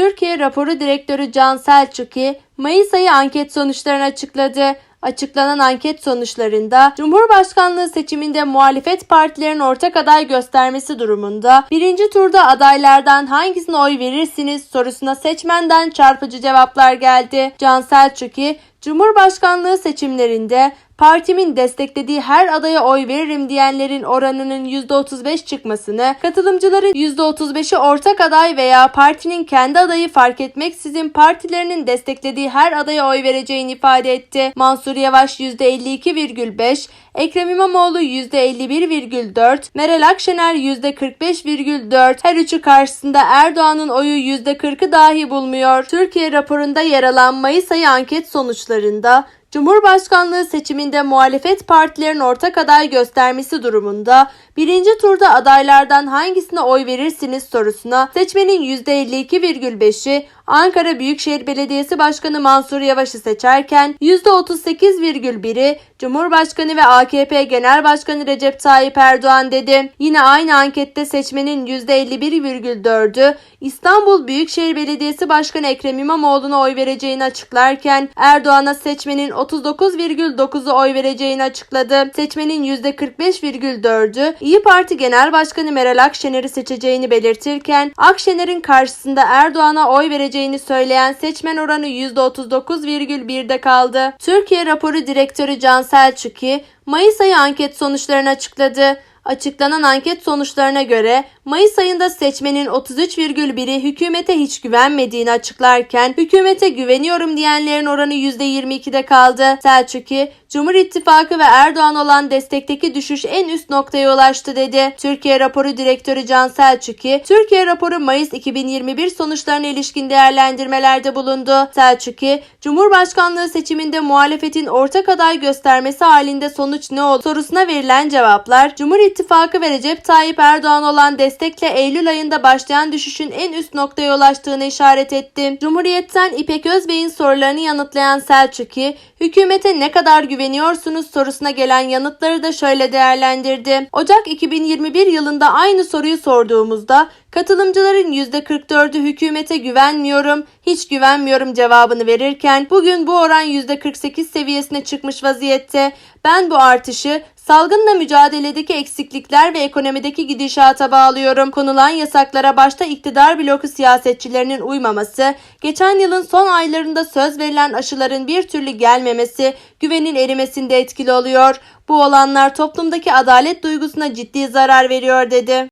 Türkiye Raporu Direktörü Can Selçuk'i Mayıs ayı anket sonuçlarını açıkladı. Açıklanan anket sonuçlarında Cumhurbaşkanlığı seçiminde muhalefet partilerin ortak aday göstermesi durumunda birinci turda adaylardan hangisine oy verirsiniz sorusuna seçmenden çarpıcı cevaplar geldi. Can Selçuk'i Cumhurbaşkanlığı seçimlerinde partimin desteklediği her adaya oy veririm diyenlerin oranının %35 çıkmasını, katılımcıların %35'i ortak aday veya partinin kendi adayı fark etmeksizin partilerinin desteklediği her adaya oy vereceğini ifade etti. Mansur Yavaş %52,5, Ekrem İmamoğlu %51,4, Meral Akşener %45,4, her üçü karşısında Erdoğan'ın oyu %40'ı dahi bulmuyor. Türkiye raporunda yer alan Mayıs ayı anket sonuçlarında Cumhurbaşkanlığı seçiminde muhalefet partilerin ortak aday göstermesi durumunda birinci turda adaylardan hangisine oy verirsiniz sorusuna seçmenin %52,5'i Ankara Büyükşehir Belediyesi Başkanı Mansur Yavaş'ı seçerken %38,1'i Cumhurbaşkanı ve AKP Genel Başkanı Recep Tayyip Erdoğan dedi. Yine aynı ankette seçmenin %51,4'ü İstanbul Büyükşehir Belediyesi Başkanı Ekrem İmamoğlu'na oy vereceğini açıklarken Erdoğan'a seçmenin 39,9'u oy vereceğini açıkladı. Seçmenin %45,4'ü İyi Parti Genel Başkanı Meral Akşener'i seçeceğini belirtirken Akşener'in karşısında Erdoğan'a oy vereceğini söyleyen seçmen oranı %39,1'de kaldı. Türkiye raporu direktörü Can Selçuk'i Mayıs ayı anket sonuçlarını açıkladı. Açıklanan anket sonuçlarına göre Mayıs ayında seçmenin 33,1'i hükümete hiç güvenmediğini açıklarken hükümete güveniyorum diyenlerin oranı %22'de kaldı. Selçuk'i Cumhur İttifakı ve Erdoğan olan destekteki düşüş en üst noktaya ulaştı dedi. Türkiye raporu direktörü Can Selçuk'i Türkiye raporu Mayıs 2021 sonuçlarına ilişkin değerlendirmelerde bulundu. Selçuk'i Cumhurbaşkanlığı seçiminde muhalefetin ortak aday göstermesi halinde sonuç ne oldu sorusuna verilen cevaplar Cumhur İttifakı ve Recep Tayyip Erdoğan olan destekle Eylül ayında başlayan düşüşün en üst noktaya ulaştığını işaret etti. Cumhuriyet'ten İpek Özbey'in sorularını yanıtlayan Selçuk'i hükümete ne kadar güveniyorsunuz sorusuna gelen yanıtları da şöyle değerlendirdi. Ocak 2021 yılında aynı soruyu sorduğumuzda katılımcıların %44'ü hükümete güvenmiyorum, hiç güvenmiyorum cevabını verirken bugün bu oran %48 seviyesine çıkmış vaziyette. Ben bu artışı salgınla mücadeledeki eksiklikler ve ekonomideki gidişata bağlıyorum. Konulan yasaklara başta iktidar bloku siyasetçilerinin uymaması, geçen yılın son aylarında söz verilen aşıların bir türlü gelmemesi, güvenin erimesinde etkili oluyor. Bu olanlar toplumdaki adalet duygusuna ciddi zarar veriyor dedi.